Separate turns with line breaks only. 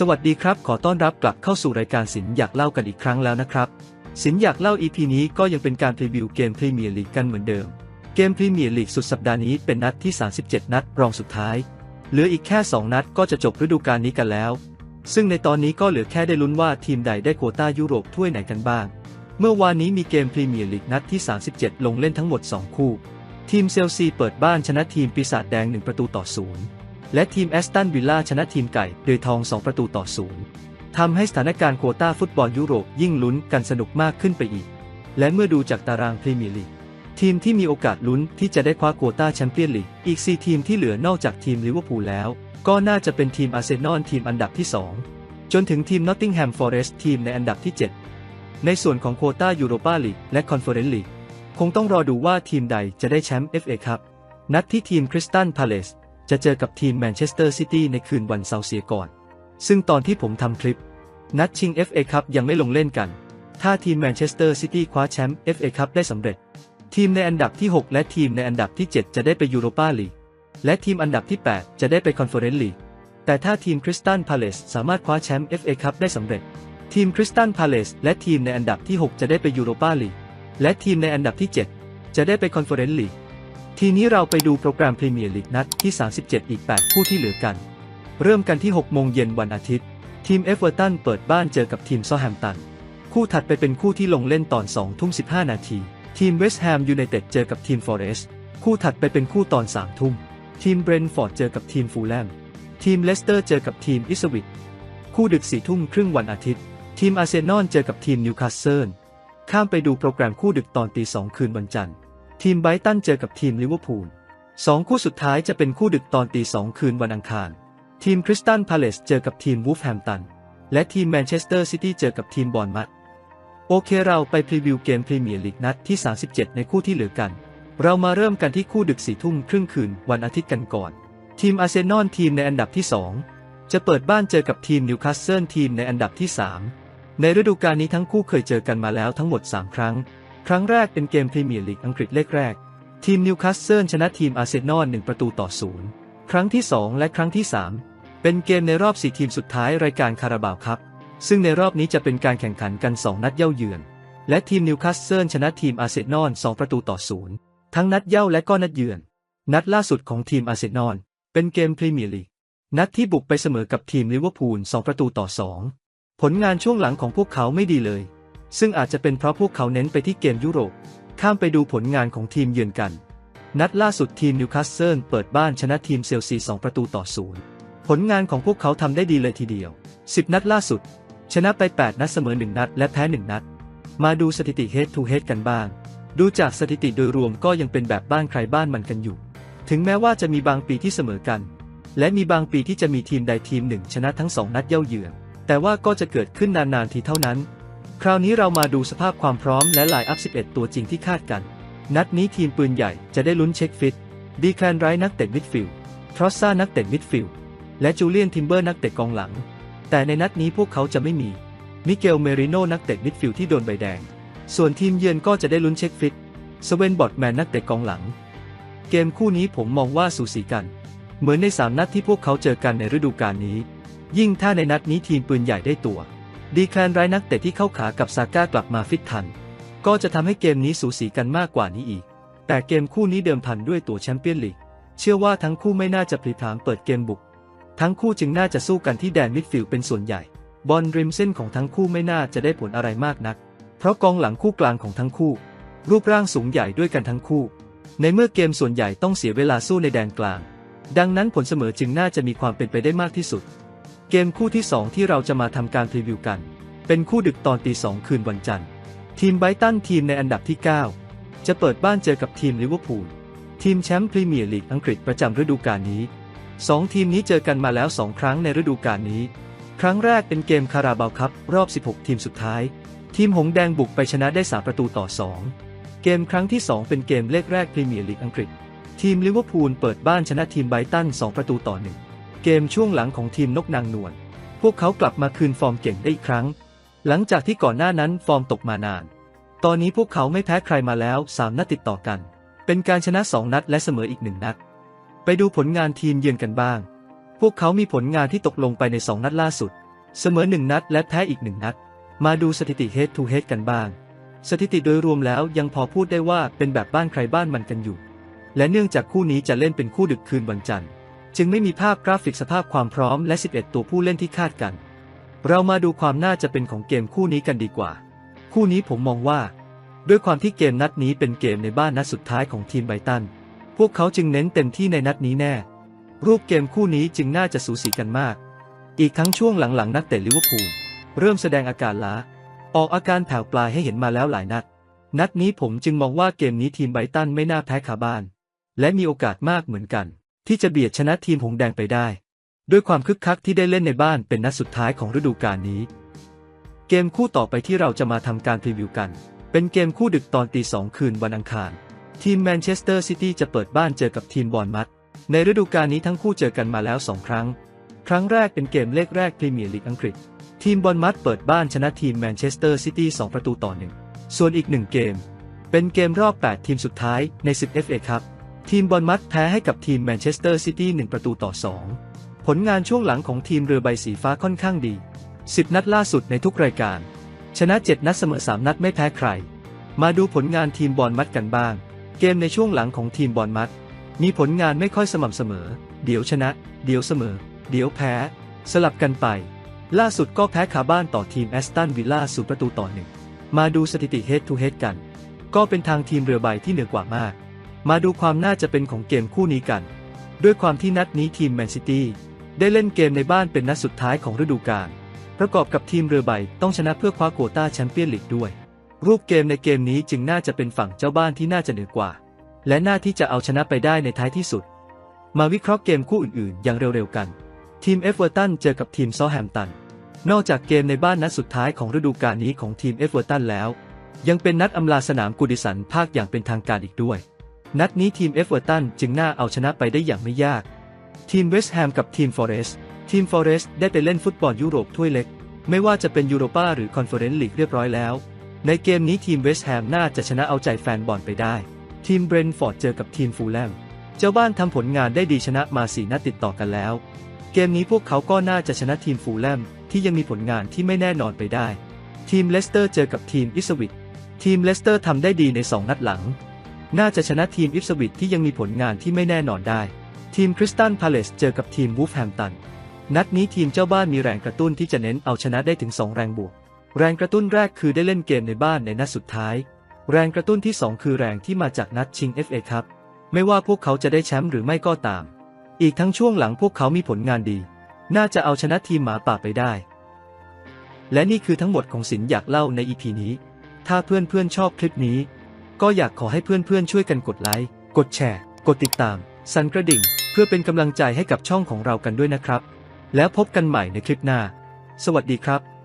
สวัสดีครับ ขอต้อนรับกลับเข้าสู่รายการสินอยากเล่ากันอีกครั้งแล้วนะครับ สินอยากเล่า EP นี้ก็ยังเป็นการพรีวิวเกมพรีเมียร์ลีกกันเหมือนเดิม เกมพรีเมียร์ลีกสุดสัปดาห์นี้เป็นนัดที่ 37 นัดรองสุดท้าย เหลืออีกแค่ 2 นัดก็จะจบฤดูกาลนี้กันแล้ว ซึ่งในตอนนี้ก็เหลือแค่ได้ลุ้นว่าทีมใดได้โควต้ายุโรปถ้วยไหนกันบ้าง เมื่อวานนี้มีเกมพรีเมียร์ลีกนัดที่ 37 ลงเล่นทั้งหมด 2 คู่ ทีมเซลซีเปิดบ้านชนะทีมปีศาจแดง 1 ประตูต่อศูนย์ และทีมแอสตันวิลล่าชนะทีมไก่โดยทอง 2 ประตูต่อศูนย์ทำให้สถานการณ์โควต้าฟุตบอลยุโรปยิ่งลุ้นกันสนุกมากขึ้นไปอีก และเมื่อดูจากตารางพรีเมียร์ลีกทีมที่มีโอกาสลุ้นที่จะได้คว้าโควต้าแชมเปี้ยนลีกอีก 4 ทีมที่เหลือนอกจากทีมลิเวอร์พูลแล้ว ก็น่าจะเป็นทีมอาร์เซนอลทีมอันดับที่ 2 จนถึงทีมนอตติงแฮมฟอเรสต์ทีมในอันดับที่ 7 ในส่วนของโควต้ายูโรปาลีกและคอนเฟอเรนซ์ลีกคงต้องรอดูว่าทีมใดจะได้แชมป์ FA ครับนัดที่ทีมคริสตันพาเลส จะเจอกับทีมแมนเชสเตอร์ซิตี้ในคืนวันเสาร์เสียก่อน ซึ่งตอนที่ผมทำคลิป นัดชิง FA ครับยังไม่ลงเล่นกัน ถ้าทีมแมนเชสเตอร์ซิตี้คว้าแชมป์ FA ครับได้สำเร็จ ทีมในอันดับที่ 6 และทีมในอันดับที่ 7 จะได้ไปยูโรปาลีก และทีมอันดับที่ 8 จะได้ไปคอนเฟอเรนซ์ลีก แต่ถ้าทีมคริสตันพาเลสสามารถคว้าแชมป์ FA ครับได้สำเร็จ ทีมคริสตันพาเลสและทีมในอันดับที่ 6 จะได้ไปยูโรปาลีก และทีมในอันดับที่ 7 จะได้ไปคอนเฟอเรนซ์ลีก ทีนี้เราไปดูโปรแกรมพรีเมียร์ลีกนัดที่ 37 อีก 8 คู่ที่เหลือกัน เริ่มกันที่ 6 โมงเย็นวันอาทิตย์ ทีมเอฟเวอร์ตันเปิดบ้านเจอกับทีมซอแฮมตัน คู่ถัดไปเป็นคู่ที่ลงเล่นตอน 2 ทุ่ม 15 นาที ทีมเวสต์แฮมยูไนเต็ดเจอกับทีมฟอเรสต์คู่ถัดไปเป็นคู่ตอน 3 ทุ่ม ทีมเบรนฟอร์ดเจอกับทีมฟูลแลม ทีมเลสเตอร์เจอกับทีมอิสวิตคู่ดึก 4 ทุ่มครึ่งวันอาทิตย์ ทีมอาร์เซนอลเจอกับทีมนิวคาสเซิล ข้ามไปดูโปรแกรมคู่ดึกตอนตีสองคืนวันจันทร์ ทีมไบรตันเจอกับทีมลิเวอร์พูลสองคู่สุดท้ายจะเป็นคู่ดึกตอนตีสองคืนวันอังคาร ทีมคริสตันพาเลสเจอกับทีมวูฟแฮมตัน และทีมแมนเชสเตอร์ซิตี้เจอกับทีมบอร์นมัธโอเคเราไปพรีวิวเกมพรีเมียร์ลีกนัดที่ 37 ในคู่ที่เหลือกัน เรามาเริ่มกันที่คู่ดึกสี่ทุ่มครึ่งคืนวันอาทิตย์กันก่อน ทีมอาร์เซนอลทีมในอันดับที่ 2 จะเปิดบ้านเจอกับทีมนิวคาสเซิลทีมในอันดับที่ 3 ในฤดูกาลนี้ทั้งคู่เคยเจอกันมาแล้วทั้งหมด 3 ครั้ง ครั้งแรกเป็นเกมพรีเมียร์ลีกอังกฤษเลขแรก ทีมนิวคาสเซิลชนะทีมอาร์เซนอล1ประตูต่อศูนย์ครั้งที่ 2 และครั้งที่ 3 เป็นเกมในรอบ 4 ทีมสุดท้ายรายการคาราบาวครับ ซึ่งในรอบนี้จะเป็นการแข่งขันกัน 2 นัดเย่าเยือน และทีมนิวคาสเซิลชนะทีมอาร์เซนอล2ประตูต่อศูนย์ทั้งนัดเย่าและก็นัดเยือน นัดล่าสุดของทีมอาร์เซนอลเป็นเกมพรีเมียร์ลีกนัดที่บุกไปเสมอกับทีมลิเวอร์พูล2ประตูต่อ2ผลงานช่วงหลังของพวกเขาไม่ดีเลย ซึ่งอาจจะเป็นเพราะพวกเขาเน้นไปที่เกมยุโรป ข้ามไปดูผลงานของทีมเยือนกัน นัดล่าสุดทีมนิวคาสเซิลเปิดบ้านชนะทีมเซลซี2ประตูต่อ0ผลงานของพวกเขาทำได้ดีเลยทีเดียว 10 นัดล่าสุด ชนะไป 8 นัดเสมอ 1 นัด และแพ้ 1 นัด มาดูสถิติ Head to Head กันบ้าง ดูจากสถิติโดยรวมก็ยังเป็นแบบบ้านใครบ้านมันกันอยู่ ถึงแม้ว่าจะมีบางปีที่เสมอกัน และมีบางปีที่จะมีทีมใดทีมหนึ่งชนะทั้งสองนัดเย่าเยือนแต่ว่าก็จะเกิดขึ้นนานๆทีเท่านั้น คราวนี้เรามาดูสภาพความพร้อมและลายอัพ 11 ตัวจริงที่คาดกัน นัดนี้ทีมปืนใหญ่จะได้ลุ้นเช็คฟิต ดีแคลนไรนักเตะมิดฟิลด์ทรอสซานักเตะมิดฟิลด์และจูเลียนทิมเบอร์นักเตะกองหลัง แต่ในนัดนี้พวกเขาจะไม่มี มิเกลเมริโนนักเตะมิดฟิลด์ที่โดนใบแดง ส่วนทีมเยือนก็จะได้ลุ้นเช็คฟิต สเวนบอดแมนนักเตะกองหลัง เกมคู่นี้ผมมองว่าสูสีกัน เหมือนในสามนัดที่พวกเขาเจอกันในฤดูกาลนี้ ยิ่งถ้าในนัดนี้ทีมปืนใหญ่ได้ตัว ดีแคลนไรท์นักเตะที่เข้าขากับซาก้ากลับมาฟิตทัน ก็จะทำให้เกมนี้สูสีกันมากกว่านี้อีก แต่เกมคู่นี้เดิมพันด้วยตัวแชมเปี้ยนลีก เชื่อว่าทั้งคู่ไม่น่าจะพลีพรามเปิดเกมบุก ทั้งคู่จึงน่าจะสู้กันที่แดนมิดฟิลด์เป็นส่วนใหญ่ บอลริมเส้นของทั้งคู่ไม่น่าจะได้ผลอะไรมากนัก เพราะกองหลังคู่กลางของทั้งคู่ รูปร่างสูงใหญ่ด้วยกันทั้งคู่ ในเมื่อเกมส่วนใหญ่ต้องเสียเวลาสู้ในแดนกลาง ดังนั้นผลเสมอจึงน่าจะมีความเป็นไปได้มากที่สุด เกมคู่ที่ 2 ที่เราจะมาทำการรีวิวกัน เป็นคู่ดึกตอนตีสองคืนวันจันทร์ ทีมไบตันทีมในอันดับที่ 9 จะเปิดบ้านเจอกับทีมลิเวอร์พูลทีมแชมป์พรีเมียร์ลีกอังกฤษประจำฤดูกาลนี้สองทีมนี้เจอกันมาแล้ว 2 ครั้งในฤดูกาลนี้ ครั้งแรกเป็นเกมคาราบาวคัพรอบ 16 ทีมสุดท้าย ทีมหงแดงบุกไปชนะได้ 3 ประตูต่อ 2 เกมครั้งที่ 2 เป็นเกมเลขแรกพรีเมียร์ลีกอังกฤษ ทีมลิเวอร์พูลเปิดบ้านชนะทีมไบตัน2 ประตูต่อ 1 เกมช่วงหลังของทีมนกนางนวล พวกเขากลับมาคืนฟอร์มเก่งได้อีกครั้ง หลังจากที่ก่อนหน้านั้นฟอร์มตกมานาน ตอนนี้พวกเขาไม่แพ้ใครมาแล้ว3นัดติดต่อกัน เป็นการชนะ2นัดและเสมออีกหนึ่งนัด ไปดูผลงานทีมเยือนกันบ้าง พวกเขามีผลงานที่ตกลงไปใน2นัดล่าสุด เสมอหนึ่งนัดและแพ้อีกหนึ่งนัด มาดูสถิติ head to head กันบ้าง สถิติโดยรวมแล้วยังพอพูดได้ว่าเป็นแบบบ้านใครบ้านมันกันอยู่ และเนื่องจากคู่นี้จะเล่นเป็นคู่ดึกคืนวันจันทร์ จึงไม่มีภาพกราฟิกสภาพความพร้อมและ 11 ตัวผู้เล่นที่คาดกัน เรามาดูความน่าจะเป็นของเกมคู่นี้กันดีกว่า คู่นี้ผมมองว่า ด้วยความที่เกมนัดนี้เป็นเกมในบ้านนัดสุดท้ายของทีมไบตัน พวกเขาจึงเน้นเต็มที่ในนัดนี้แน่ รูปเกมคู่นี้จึงน่าจะสูสีกันมาก อีกทั้งช่วงหลังๆ นักเตะลิเวอร์พูลเริ่มแสดงอาการล้า ออกอาการแผ่วปลายให้เห็นมาแล้วหลายนัด นัดนี้ผมจึงมองว่าเกมนี้ทีมไบตันไม่น่าแพ้คาบ้าน และมีโอกาสมากเหมือนกัน ที่จะเบียดชนะทีมหงแดงไปได้ ด้วยความคึกคักที่ได้เล่นในบ้านเป็นนัดสุดท้ายของฤดูกาลนี้ เกมคู่ต่อไปที่เราจะมาทำการพรีวิวกัน เป็นเกมคู่ดึกตอนตีสองคืนวันอังคาร ทีมแมนเชสเตอร์ซิตี้จะเปิดบ้านเจอกับทีมบอร์นมัธในฤดูกาลนี้ทั้งคู่เจอกันมาแล้วสองครั้ง ครั้งแรกเป็นเกมเลขแรกพรีเมียร์ลีกอังกฤษ ทีมบอลมัดเปิดบ้านชนะทีมแมนเชสเตอร์ซิตี้2ประตูต่อหนึ่งส่วนอีกหนึ่งเกม เป็นเกมรอบ 8 ทีมสุดท้ายในศึก FA ครับ ทีมบอลมัดแพ้ให้กับทีมแมนเชสเตอร์ซิตี้1ประตูต่อ 2 ผลงานช่วงหลังของทีมเรือใบสีฟ้าค่อนข้างดี 10 นัดล่าสุดในทุกรายการ ชนะ 7 นัดเสมอ 3 นัดไม่แพ้ใคร มาดูผลงานทีมบอลมัดกันบ้าง เกมในช่วงหลังของทีมบอลมัด มีผลงานไม่ค่อยสม่ำเสมอ เดี๋ยวชนะ เดี๋ยวเสมอ เดี๋ยวแพ้ สลับกันไป ล่าสุดก็แพ้คาบ้านต่อทีมแอสตันวิลล่าสูประตูต่อหนึ่งมาดูสถิติ head to head กัน ก็เป็นทางทีมเรือใบที่เหนือกว่ามาก มาดูความน่าจะเป็นของเกมคู่นี้กัน ด้วยความที่นัดนี้ทีมแมนซิตี้ได้เล่นเกมในบ้านเป็นนัดสุดท้ายของฤดูกาล ประกอบกับทีมเรือใบต้องชนะเพื่อคว้าโควต้าแชมเปี้ยนลีกด้วย รูปเกมในเกมนี้จึงน่าจะเป็นฝั่งเจ้าบ้านที่น่าจะเหนือกว่า และน่าที่จะเอาชนะไปได้ในท้ายที่สุด มาวิเคราะห์เกมคู่อื่นๆ อย่างเร็วๆกัน ทีมเอฟเวอร์ตันเจอกับทีมซอแฮมตัน นอกจากเกมในบ้านนัดสุดท้ายของฤดูกาลนี้ของทีมเอฟเวอร์ตันแล้ว ยังเป็นนัดอำลาสนามกูดิสันภาคอย่างเป็นทางการอีกด้วย นัดนี้ทีมเอฟเวอร์ตันจึงน่าเอาชนะไปได้อย่างไม่ยาก ทีมเวสต์แฮมกับทีมฟอเรสต์ทีมฟอเรสต์ได้ไปเล่นฟุตบอลยุโรปถ้วยเล็ก ไม่ว่าจะเป็นยูโรปาหรือคอนเฟอเรนซ์ลีกเรียบร้อยแล้ว ในเกมนี้ทีมเวสต์แฮมน่าจะชนะเอาใจแฟนบอลไปได้ ทีมเบรนฟอร์ดเจอกับทีมฟูลแลมเจ้าบ้านทำผลงานได้ดีชนะมาสี่นัดติดต่อกันแล้ว เกมนี้พวกเขาก็น่าจะชนะทีมฟูลแลมที่ยังมีผลงานที่ไม่แน่นอนไปได้ ทีมเลสเตอร์เจอกับทีมอิสวิตทีมเลสเตอร์ทำได้ดีใน 2 นัดหลัง น่าจะชนะทีมอิสวิตที่ยังมีผลงานที่ไม่แน่นอนได้ ทีมคริสตันพาเลสเจอกับทีมวูฟแฮมตัน นัดนี้ทีมเจ้าบ้านมีแรงกระตุ้นที่จะเน้นเอาชนะได้ถึง 2 แรงบวก แรงกระตุ้นแรกคือได้เล่นเกมในบ้านในนัดสุดท้าย แรงกระตุ้นที่ 2 คือแรงที่มาจากนัดชิง FA ครับ ไม่ว่าพวกเขาจะได้แชมป์หรือไม่ก็ตาม อีกทั้งช่วงหลังพวกเขามีผลงานดี น่าจะเอาชนะทีมหมาป่าไปได้ และนี่คือทั้งหมดของสินอยากเล่าใน EP นี้ ถ้าเพื่อนๆชอบคลิปนี้ ก็อยากขอให้เพื่อนๆช่วยกันกดไลค์ กดแชร์ กดติดตาม สั่นกระดิ่ง เพื่อเป็นกำลังใจให้กับช่องของเรากันด้วยนะครับ แล้วพบกันใหม่ในคลิปหน้า สวัสดีครับ